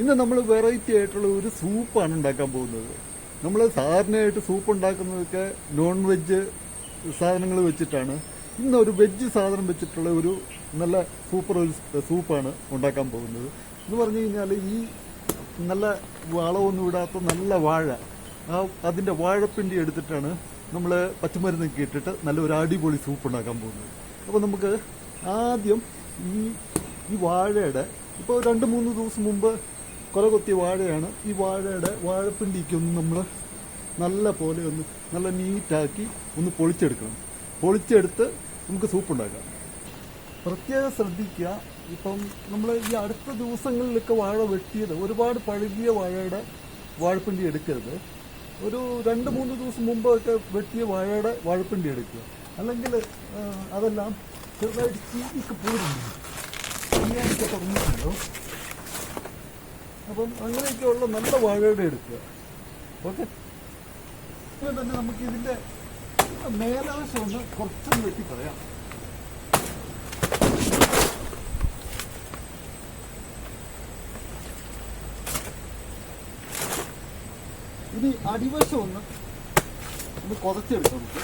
ഇന്ന് നമ്മൾ വെറൈറ്റി ആയിട്ടുള്ള ഒരു സൂപ്പാണ് ഉണ്ടാക്കാൻ പോകുന്നത്. നമ്മൾ സാധാരണയായിട്ട് സൂപ്പ് ഉണ്ടാക്കുന്നതൊക്കെ നോൺ വെജ് സാധനങ്ങൾ വെച്ചിട്ടാണ്. ഇന്ന് ഒരു വെജ് സാധനം വെച്ചിട്ടുള്ള ഒരു നല്ല സൂപ്പർ ഒരു സൂപ്പാണ് ഉണ്ടാക്കാൻ പോകുന്നത്. എന്ന് പറഞ്ഞു കഴിഞ്ഞാൽ ഈ നല്ല വളമൊന്നും ഇടാത്ത നല്ല വാഴ ആ അതിന്റെ വാഴപ്പിണ്ടി എടുത്തിട്ടാണ് നമ്മൾ പച്ചമരുന്നൊക്കെ ഇട്ടിട്ട് നല്ല ഒരു അടിപൊളി സൂപ്പ് ഉണ്ടാക്കാൻ പോകുന്നത്. അപ്പോൾ നമുക്ക് ആദ്യം ഈ ഈ വാഴയുടെ ഇപ്പോൾ രണ്ട് മൂന്ന് ദിവസം മുമ്പ് കൊല കൊത്തിയ വാഴയാണ്. ഈ വാഴയുടെ വാഴപ്പിണ്ടിക്ക് ഒന്ന് നമ്മൾ നല്ല പോലെ ഒന്ന് നല്ല നീറ്റാക്കി ഒന്ന് പൊളിച്ചെടുക്കണം. പൊളിച്ചെടുത്ത് നമുക്ക് സൂപ്പ് ഉണ്ടാക്കാം പ്രത്യേകം ശ്രദ്ധിക്കുക. ഇപ്പം നമ്മൾ ഈ അടുത്ത ദിവസങ്ങളിലൊക്കെ വാഴ വെട്ടിയത് ഒരുപാട് പഴകിയ വാഴയുടെ വാഴപ്പിണ്ടി എടുക്കരുത്. ഒരു രണ്ട് മൂന്ന് ദിവസം മുമ്പൊക്കെ വെട്ടിയ വാഴയുടെ വാഴപ്പിണ്ടി എടുക്കുക. അല്ലെങ്കിൽ അതെല്ലാം ചെറുതായിട്ട് ചീക്ക് പോരുന്നു ചീയാനൊക്കെ തുടങ്ങിയിട്ടുണ്ടോ അപ്പം അങ്ങനെയൊക്കെയുള്ള നല്ല വാഴയുടെ എടുക്കുക. ഓക്കെ? തന്നെ നമുക്ക് ഇതിന്റെ മേലാശം ഒന്ന് വെട്ടി പറയാം ഇനി അടിവശം ഒന്ന് ഒന്ന് കുറച്ചെടുക്കാം നമുക്ക്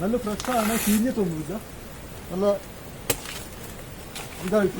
നല്ല ഫ്രഷാണ് ചീഞ്ഞിട്ടൊന്നുമില്ല. നല്ല ഇതായിട്ട്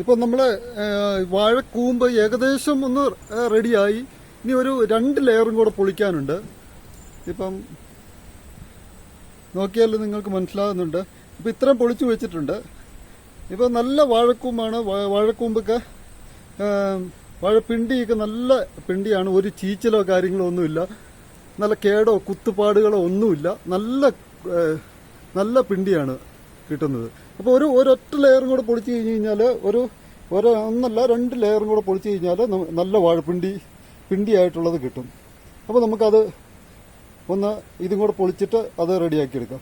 ഇപ്പം നമ്മൾ വാഴക്കൂമ്പ് ഏകദേശം ഒന്ന് റെഡിയായി. ഇനി ഒരു രണ്ട് ലെയറും കൂടെ പൊളിക്കാനുണ്ട്. ഇപ്പം നോക്കിയാൽ നിങ്ങൾക്ക് മനസ്സിലാകുന്നുണ്ട്. ഇപ്പം ഇത്രയും പൊളിച്ചു വെച്ചിട്ടുണ്ട്. ഇപ്പം നല്ല വാഴക്കൂമ്പാണ് വാഴക്കൂമ്പൊക്കെ വാഴപ്പിണ്ടിയൊക്കെ നല്ല പിണ്ടിയാണ്. ഒരു ചീച്ചലോ കാര്യങ്ങളോ ഒന്നുമില്ല. നല്ല കേടോ കുത്തുപാടുകളോ ഒന്നുമില്ല. നല്ല നല്ല പിണ്ടിയാണ് കിട്ടുന്നത്. അപ്പോൾ ഒരു ഒരൊറ്റ ലെയറും കൂടെ പൊളിച്ച് കഴിഞ്ഞ് കഴിഞ്ഞാൽ ഒരു ഒരു ഒന്നല്ല രണ്ട് ലെയറും കൂടെ പൊളിച്ച് കഴിഞ്ഞാൽ നല്ല വാഴപ്പിണ്ടി പിണ്ടിയായിട്ടുള്ളത് കിട്ടും. അപ്പോൾ നമുക്കത് ഒന്ന് ഇതും കൂടെ പൊളിച്ചിട്ട് അത് റെഡിയാക്കി എടുക്കാം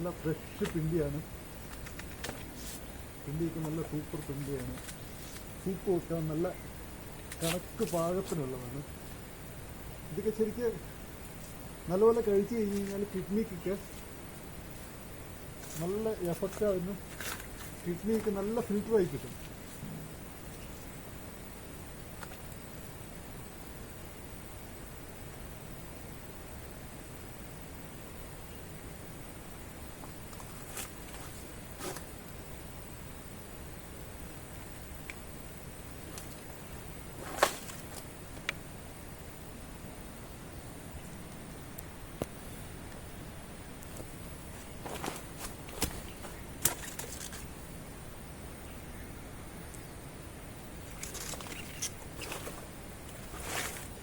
നല്ല ഫ്രഷ് പിണ്ടിയാണ്. പിണ്ടിയൊക്കെ നല്ല സൂപ്പർ പിണ്ടിയാണ്. സൂപ്പ് വെക്കാൻ നല്ല കണക്ക് പാകത്തിനുള്ളതാണ്. ഇതൊക്കെ ശരിക്ക് നല്ലപോലെ കഴിച്ചു കഴിഞ്ഞ് കഴിഞ്ഞാൽ കിഡ്നിക്കൊക്കെ നല്ല എഫക്റ്റാവുന്നു കിഡ്നിക്ക് നല്ല ഫിൽറ്ററായി കിട്ടും.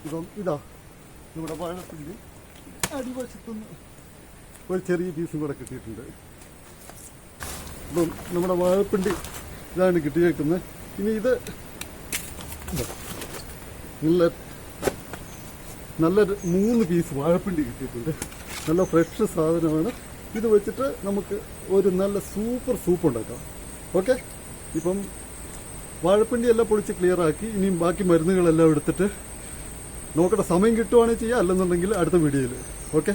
ഇപ്പം ഇതാ നമ്മുടെ വാഴപ്പിണ്ടി അടിവശത്തുനിന്ന് ഒരു ചെറിയ പീസും കൂടെ കിട്ടിയിട്ടുണ്ട്. അപ്പം നമ്മുടെ വാഴപ്പിണ്ടി ഇതാണ് കിട്ടിയേക്കുന്നത്. ഇനി ഇത് ഇതാ. നല്ല നല്ലൊരു മൂന്ന് പീസ് വാഴപ്പിണ്ടി കിട്ടിയിട്ടുണ്ട്. നല്ല ഫ്രഷ് സാധനമാണ്. ഇത് വെച്ചിട്ട് നമുക്ക് ഒരു നല്ല സൂപ്പർ സൂപ്പ് ഉണ്ടാക്കാം. ഓക്കെ? ഇപ്പം വാഴപ്പിണ്ടി എല്ലാം പൊളിച്ച് ക്ലിയറാക്കി ഇനിയും ബാക്കി മരുന്നുകളെല്ലാം എടുത്തിട്ട് നോക്കട്ടെ സമയം കിട്ടുവാണെങ്കിൽ ചെയ്യാം അല്ലെന്നുണ്ടെങ്കിൽ അടുത്ത വീഡിയോയിൽ. ഓക്കെ?